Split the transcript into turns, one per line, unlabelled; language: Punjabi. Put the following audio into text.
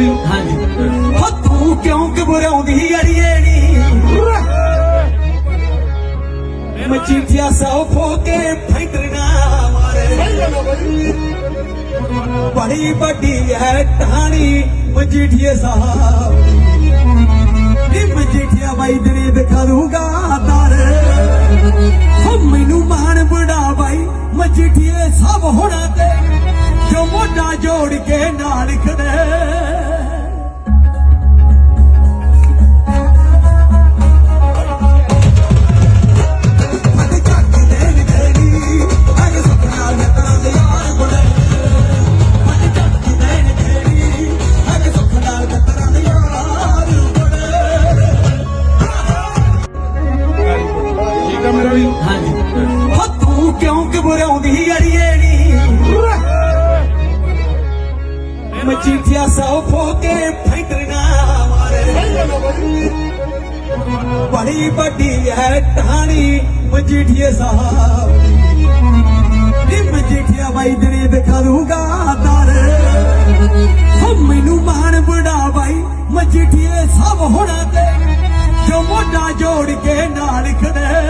ਵੀ
ਹਾਂਜੀ। ਹੋ ਤੂੰ ਕਿਉਂ ਘਬਰਾਉਂਦੀ ਅੜੀਏ ਨੀ? ਮਚੀਠੀਆ ਸੌ ਫੋਕੇ ਫੈਂਟਰਨਾ ਮਾਰੇ। ਬੜੀ ਵੱਡੀ ਹੈ ਟਾਣੀ ਮਜੀਠੀਏ ਸਾਹਿਬ ਨੀ ਮਜੀਠੀਆ ਬਾਈ ਤੇਰੀ ਦਿਖਾ ਦੂੰਗਾ ਤਾਰ। ਹੋ ਮੈਨੂੰ ਮਾਣ ਬੜਾ ਬਾਈ ਮਜੀਠੀਏ ਸਭ ਹੋਣਾ ਤੇ। ਜੋ ਮੋਢਾ ਜੋੜ ਕੇ ਨਾਲ ਖੜੇ ਕਿਉਂ ਅੜੀਏ ਨੀ। ਮਚੀਠੀਆ ਸੌ ਫੋਕੇ ਫੈਂਟਰਨਾ ਮਾਰੇ। ਬੜੀ ਵੱਡੀ ਹੈ ਟਾਣੀ ਮਜੀਠੀਏ ਸਾਹਿਬ ਨੀ ਮਜੀਠੀਆ ਬਾਈ ਤੇਰੀ ਦਿਖਾ ਦੂੰਗਾ ਤਾਰ ਹੋ ਮੈਨੂੰ ਮਾਣ ਬੜਾ ਬਾਈ ਮਜੀਠੀਏ ਸਭ ਹੋਣਾ ਤੇ। ਜੋ ਮੋਢਾ ਜੋੜ ਕੇ ਨਾਲ ਖੜੇ